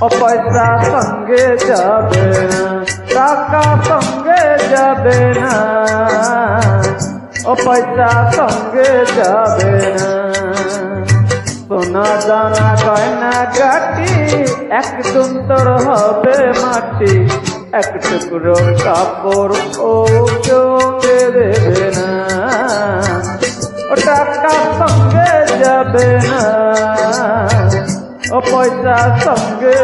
ও পয়সা সঙ্গে যাবে টাকা সঙ্গে যাবে না। ও পয়সা সঙ্গে যাবে না। সোনা দানা, গয়না, গাটি, একদম তোর হবে মাটি। এক টুকরো কাপড় ও চোখে দেবে না। ও টাকা সঙ্গে যাবে না। ও পয়সা সঙ্গে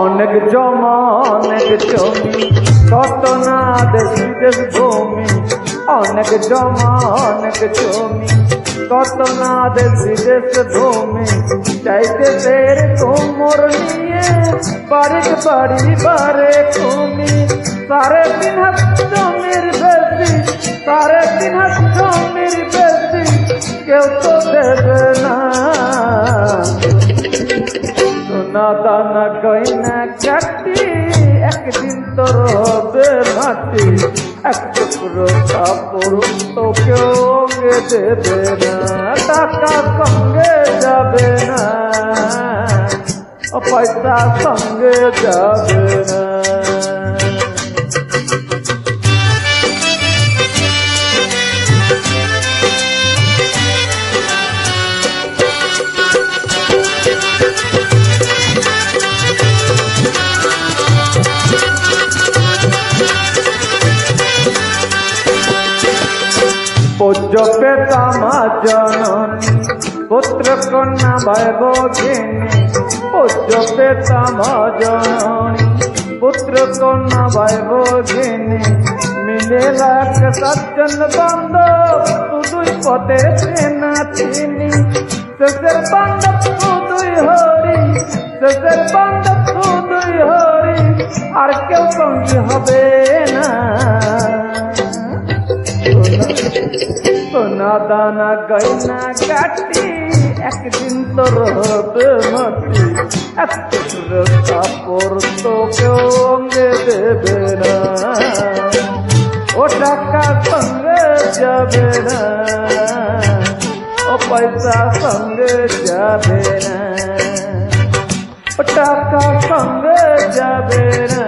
অনেক জমা, অনেক জমি কত না দেশ বিদেশ ভূমি। অনেক জমা, অনেক জমি কত না দেশ বিদেশ ভূমি। চাইতে দের কোমর নিয়ে বাড়ির বাড়ি বারে তুমি সাড়ে তিন হাত জমির বেশি, সাড়ে তিন হাত জমির বেশি। কেউ তো দেবে না। সোনা দানা গয়না কাটি একদিন তোর হবে মাটি এক টুকরো কাপড় তো কেউ অঙ্গে দেবে না টাকা সঙ্গে যাবে না পয়সা সঙ্গে যাবে। পূজ্য পেতামা জননী। পুত্র কন্যা ভাই ভগিনী পূজ্য পেতামা জননী। পুত্র কন্যা ভাই ভগিনী মিলে লাখ সজ্জন বান্ধব শুধুই পথে চেনা চিনি। শেষের বান্ধব শুধুই হরি, শেষের বান্ধব শুধুই হরি, আর কেউ সঙ্গী হবে না। দানা গয়না কাটি একদিন তো রবে মাটি কাপড় তো কেউ অঙ্গে দেবে না ও টাকা সঙ্গে যাবে না ও পয়সা সঙ্গে যাবে না ও টাকা সঙ্গে যাবে না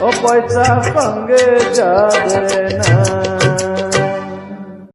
ও পয়সা সঙ্গে যাবে না